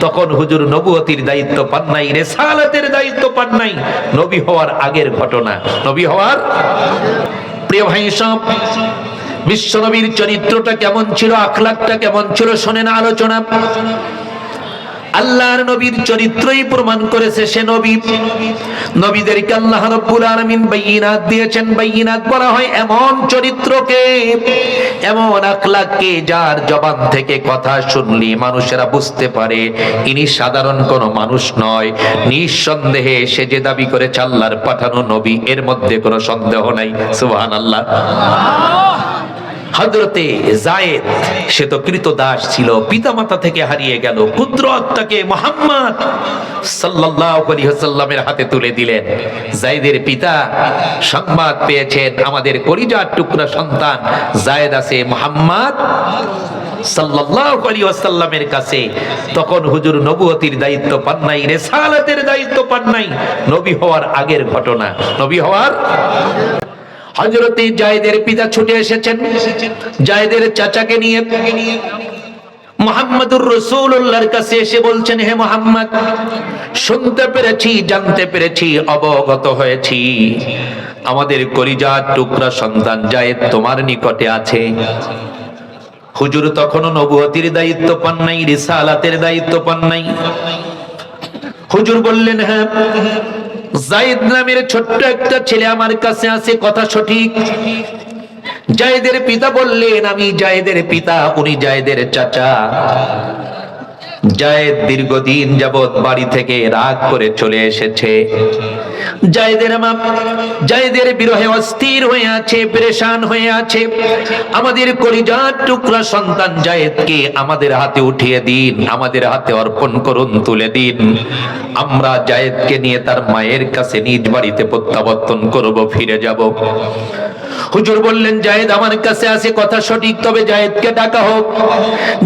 তখন হুজুর নবুয়তির দায়িত্ব পান নাই, রেসালাতের দায়িত্ব পান নাই। নবী হওয়ার আগের ঘটনা। নবী হওয়ার? প্রিয় ভাই সব বিশ্বনবীর চরিত্রটা কেমন ছিল, আখলাকটা কেমন ছিল, শোনেন আলোচনা। আল্লাহর নবীর চরিত্রই প্রমাণ করেছে সে নবী। নবীদেরকে আল্লাহ রাব্বুল আলামিন বাইয়িনাত দিয়েছেন। বাইয়িনাত বলা হয় এমন চরিত্রকে, এমন আখলাককে যার জবান থেকে কথা শুনলি মানুষেরা বুঝতে পারে ইনি সাধারণ কোনো মানুষ নয়। নিঃসন্দেহে সে যে দাবি করেছে আল্লাহর পাঠানো নবী, এর মধ্যে কোনো সন্দেহ নাই। সুবহানাল্লাহ। হজরতে জায়েদ সে তো কৃত দাস ছিল, পিতামাতা থেকে হারিয়ে গেল কুদরত তাকে মোহাম্মদ ওয়াসাল্লামের হাতে তুলে দিলেন। জায়েদের পিতা সংবাদ পেয়েছেন, আমাদের কলিজার টুকরা সন্তান জায়েদ আছে মোহাম্মদ সাল্লাল্লাহু কাছে। তখন হুজুর নবুয়তির দায়িত্ব পান নাই, রেসালাতের দায়িত্ব পান নাই। নবী হওয়ার আগের ঘটনা, নবী হওয়ার হজরতে জায়দের পিতা ছুটে এসেছেন। জায়দের চাচাকে নিয়ে। মোহাম্মদুর রসুল্লাহর কাছে এসে বলছেন, হে মোহাম্মদ, শুনতে পেরেছি, জানতে পেরেছি, অবগত হয়েছি। আমাদের কলিজার টুকরা সন্তান জায়েদ তোমার নিকটে আছে। হুজুর তখনও নবুয়তির দায়িত্ব পান নাই, রিসালাতের দায়িত্ব পান নাই। হুজুর বললেন হ্যাঁ জায়েদ নামের ছোট্ট একটা ছেলে আমার কাছে আছে, কথা সঠিক। জায়েদের পিতা বললেন, আমি জায়েদের পিতা, উনি জায়েদের চাচা। জায়েদ দীর্ঘদিন যাবৎ বাড়ি থেকে রাগ করে চলে এসেছে। জায়েদের মা, জায়েদের বিরহে অস্থির হয়ে আছে, পরেশান হয়ে আছে। আমাদের কলিজার টুকরা সন্তান জায়েদকে আমাদের হাতে উঠিয়ে দিন, আমাদের হাতে অর্পণ করুন, তুলে দিন। আমরা জায়েদকে নিয়ে তার মায়ের কাছে নিজ বাড়িতে প্রত্যাবর্তন করব, ফিরে যাব। হুজুর বললেন, জায়েদ আমার কাছে আছে কথা সঠিক, তবে জায়েদকে ডাকা হোক।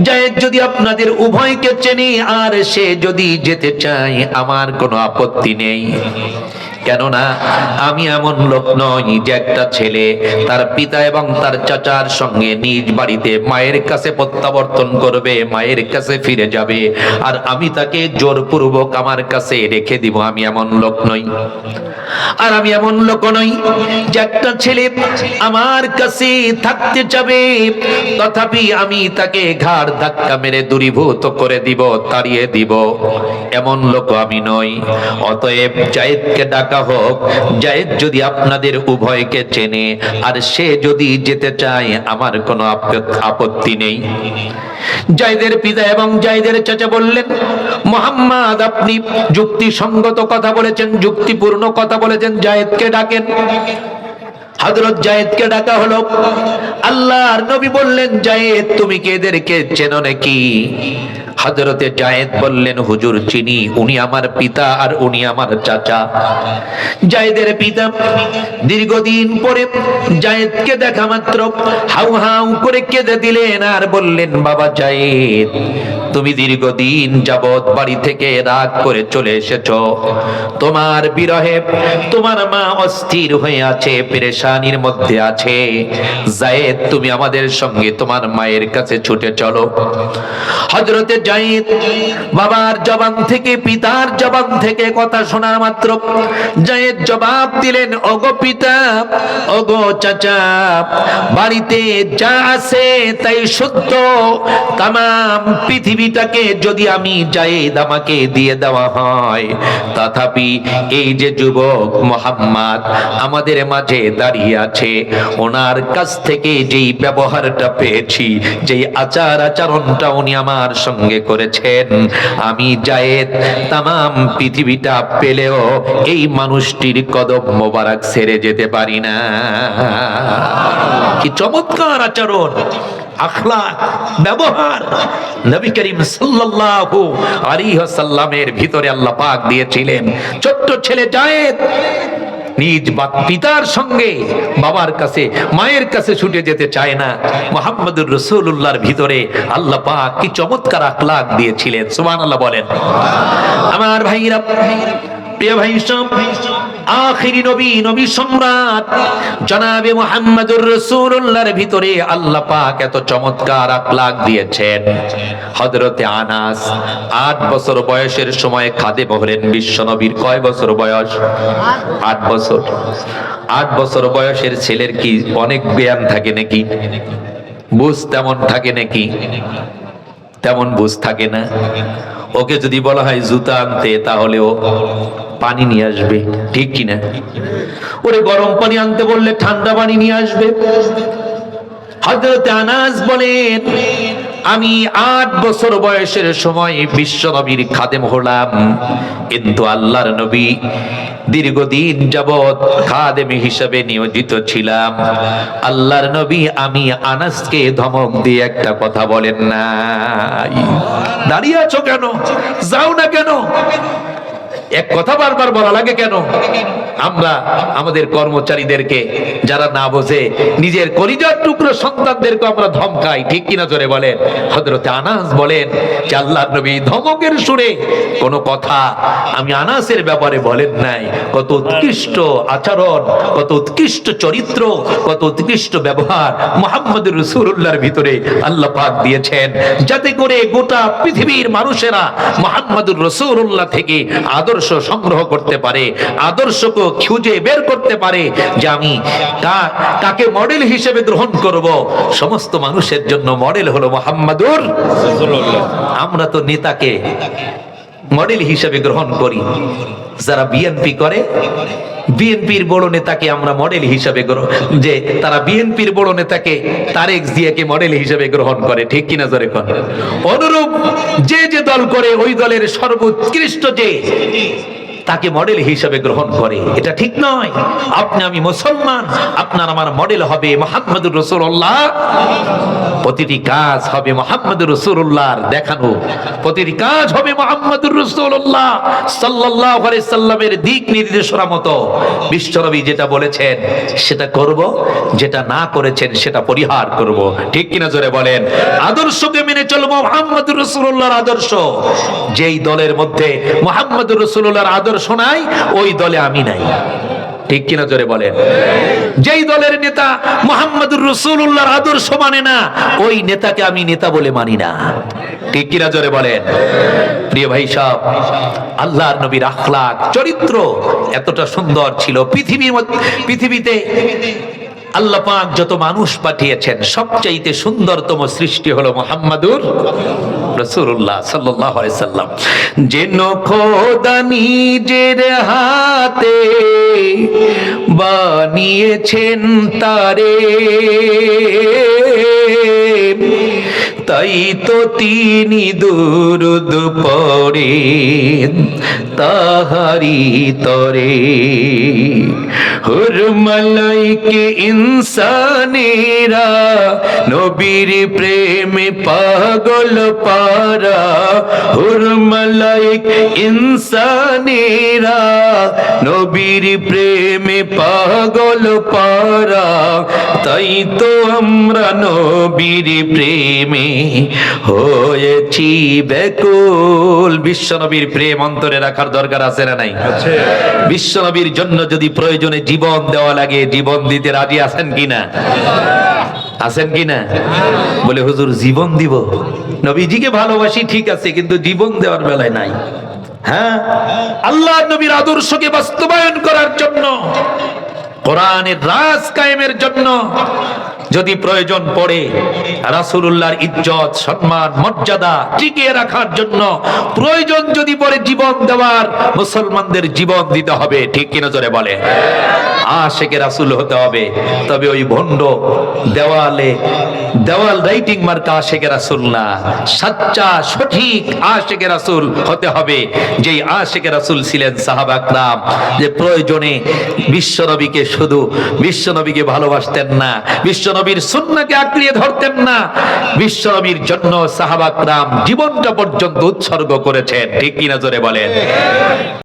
জায়েদ যদি আপনাদের উভয়কে চেনে আর সে যদি যেতে চায় আমার কোনো আপত্তি নেই। কেননা আমি এমন লোক নই যে একটা ছেলে তার পিতা এবং তার চাচার সঙ্গে নিজ বাড়িতে মায়ের কাছে প্রত্যাবর্তন করবে, মায়ের কাছে ফিরে যাবে। আর আমি তাকে জোরপূর্বক আমার কাছে রেখে দিব, আমি এমন লোক নই। আর আমি এমন লোক নই যে একটা ছেলে আমার কাছে থাকতে যাবে তথাপি আমি তাকে ঘাড় ধাক্কা মেরে দূরীভূত করে দিব, তাড়িয়ে দিব। এমন লোক আমি নই। অতএব জায়েদকে ডাকা হোক, জায়েদ যদি আপনাদের উভয়কে চেনে, আর সে যদি যেতে চায়, আমার কোনো আপ- আপত্তি নেই। জায়দের পিতা এবং জায়দের চাচা বললেন, মোহাম্মদ, আপনি যুক্তিসঙ্গত কথা বলেছেন, যুক্তিপূর্ণ কথা বলেছেন, জায়েদকে ডাকেন। হযরত জায়েদকে ডাকা হলো। আল্লাহর নবী বললেন, জায়েদ, তুমি কি এদেরকে চেনো নাকি? হযরতে জায়েদ বললেন, হুজুর চিনি, উনি আমার পিতা আর উনি আমার চাচা। জায়েদের পিতা দীর্ঘদিন পরে জায়েদকে দেখা মাত্র হাউ হাউ করে কেঁদে দিলেন আর বললেন, বাবা জায়েদ তুমি দীর্ঘদিন যাবৎ বাড়ি থেকে রাগ করে চলে এসেছ। তোমার বিরহে তোমার মা অস্থির হয়ে আছে, পেরেশানির মধ্যে আছে। জায়েদ, তুমি আমাদের সঙ্গে তোমার মায়ের কাছে ছুটে চলো। হজরতে জায়েদ, বাবার জবান থেকে, পিতার জবান থেকে কথা শোনার মাত্র। জায়েদ জবাব দিলেন, ওগো পিতা, ওগো চাচা, বাড়িতে যা আছে তাই সত্য তাম পৃথিবীটাকে যদি আমি জায়েদ আমাকে দিয়ে দেওয়া হয়, তথাপি এই যে যুবক মোহাম্মদ আমাদের মাঝে দাঁড়িয়ে আছে, ওনার কাছ থেকে যেই ব্যবহারটা পেয়েছি, যেই আচার আচরণটা উনি আমার সঙ্গে করেছেন, আমি জায়েদ তাম পৃথিবীটা পেলেও এই মানুষটির কদম মোবারক ছেড়ে যেতে পারি না। কি চমৎকার আচরণ! আখলাক, ব্যবহার। নবী করিম সাল্লাল্লাহু আলাইহি ভিতরে আল্লাহ পাক দিয়েছিলেন ছেলে জায়েদ নিজ পিতার সঙ্গে বাবার কাছে, মায়ের কাছে ছুটে যেতে চায় না। মোহাম্মদুর রসুল্লাহর ভিতরে আল্লাহ পাক কি চমৎকার আখলাক দিয়েছিলেন, সুবহানাল্লাহ বলেন। আমার ভাইরা প্রিয় বছর বয়সের ছেলের কি অনেক জ্ঞান থাকে নাকি? বুঝ তেমন থাকে নাকি? তেমন বুঝ থাকে না। ওকে যদি বলা হয় জুতা আনতে, তাহলে ও পানি নিয়ে আসবে, ঠিক কিনা? ওরে গরম পানি আনতে বললে ঠান্ডা পানি নিয়ে আসবে। হযরত আনাস বলেন, আমি আট বছর বয়সের সময় বিশ্ব নবীর খাদেম হলাম। কিন্তু আল্লাহর নবী দীর্ঘদিন যাবৎ খাদেম হিসেবে নিয়োজিত ছিলাম। আল্লাহর নবী আমি আনাসকে ধমক দিয়ে একটা কথা বলেন নাই। দাঁড়িয়ে আছো কেন? যাও না কেন? এক কথা বারবার বলা লাগে কেন? আমরা আমাদের কর্মচারীদেরকে যারা না বোঝে, নিজের কলিজার টুকরো সন্তানদেরকে আমরা ধমকাই, ঠিক কিনা জোরে বলেন? হযরতে আনাস বলেন যে, আল্লাহর নবী ধমকের সুরে কোন কথা আমি আনাসের ব্যাপারে বলেন নাই। কত উৎকৃষ্ট আচরণ, কত উৎকৃষ্ট চরিত্র, কত উৎকৃষ্ট ব্যবহার মোহাম্মদুর রসুল্লাহর ভিতরে আল্লাহ পাক দিয়েছেন। যাতে করে গোটা পৃথিবীর মানুষেরা মোহাম্মদুর রসুল্লাহ থেকে আদর্শ সংগ্রহ করতে পারে আদর্শকে খুঁজে বের করতে পারে, যে আমি তাকে মডেল হিসেবে গ্রহণ করব। সমস্ত মানুষের জন্য মডেল হলো মোহাম্মদুর আমরা তো নেতাকে মডেল হিসেবে গ্রহণ করি। যারা বিএনপি করে বিএনপির বড় নেতাকে আমরা মডেল হিসাবে যে তারা বিএনপির বড় নেতাকে তারেক জিয়াকে মডেল হিসাবে গ্রহণ করে, ঠিক কিনা জোরে কন? অনুরূপ যে যে দল করে ওই দলের সর্বোৎকৃষ্ট যে তাকে মডেল হিসেবে গ্রহণ করে। এটা ঠিক নয়। আপনি আমি মুসলমান, আপনার আমার মডেল হবে মোহাম্মদুর রসুল্লাহ। প্রতিটি কাজ হবে মোহাম্মদুর রসুল্লাহর দেখানো। প্রতিটি কাজ হবে মোহাম্মদুর রসুল্লাহ সাল্লাহ সাল্লামের দিক নির্দেশনা মতো। বিশ্বনবী যেটা বলেছেন, সেটা করব, যেটা না করেছেন, সেটা পরিহার করব। ঠিক কিনা জোরে বলেন? আদর্শকে মেনে চলবো মোহাম্মদুর রসুল্লাহর আদর্শ। যেই দলের মধ্যে মোহাম্মদুর রসুল্লাহর আদর্শ নাই ওই দলে আমি নাই। ঠিক কিনা জোরে বলেন? যেই দলের নেতা মোহাম্মদুর রসুল্লাহর আদর্শ মানে না, ওই নেতাকে আমি নেতা বলে মানি না। ঠিক কিনা জোরে বলেন? প্রিয় ভাই সব আল্লাহর নবীর আখলাক, চরিত্র এতটা সুন্দর ছিল। পৃথিবীর পৃথিবীতে আল্লাহ পাক যত মানুষ পাঠিয়েছেন, সবচাইতে সুন্দরতম সৃষ্টি হলো মোহাম্মদুর রসুল্লাহ সাল্লাহ সাল্লাম যেন নিজের হাতে বানিয়েছেন তারে। তাই তো তিনি দুরুদ পড়েন তাহারি তরে। হুরমালাইকে ইনসানেরা, নবীর প্রেমে পাগল পারা। হুরমালাইক ইনসানেরা, নবীর প্রেমে পাগল পারা। তাই তো আমরা নবীর প্রেমে হয়েছি ব্যাকুল। বিশ্ব নবীর প্রেম অন্তরে রাখার দরকার আছে না নাই? বিশ্ব নবীর জন্য যদি প্রয়োজনে জীবন দেওয়া লাগে জীবন দিতে রাজি আছেন কিনা আছেন কিনা বলে হুজুর জীবন দিব। নবীজিকে ভালোবাসি ঠিক আছে কিন্তু জীবন দেওয়ার বেলায় নাই। হ্যাঁ? আল্লাহ নবীর আদর্শকে বাস্তবায়ন করার জন্য কোরআনের রাজ কায়েমের জন্য যদি প্রয়োজন পড়ে, রাসূলুল্লাহর ইজ্জত, সম্মান, মর্যাদা টিকিয়ে রাখার জন্য প্রয়োজন যদি পড়ে জীবন দেওয়ার, মুসলমানদের জীবন দিতে হবে। ঠিক কিনা জোরে বলে? আশেকে রাসূল হতে হবে। তবে ওই ভণ্ড দেওয়ালে, দেওয়াল রাইটিং মার্কা আশেকে রাসূল না। সাচ্চা, সঠিক আশেকে রাসূল হতে হবে। যেই আশেকে রাসূল ছিলেন সাহাবা একরাম যে প্রয়োজনে বিশ্বনবীকে শুধু, বিশ্বনবীকে ভালোবাসতেন না বিশ্বনবীর সুন্নাকে আঁকড়িয়ে ধরতেন না। বিশ্ব বিশ্বনবীর জন্য সাহাবাকরাম জীবনটা পর্যন্ত উৎসর্গ করেছেন। ঠিক কিনা জোরে বলেন।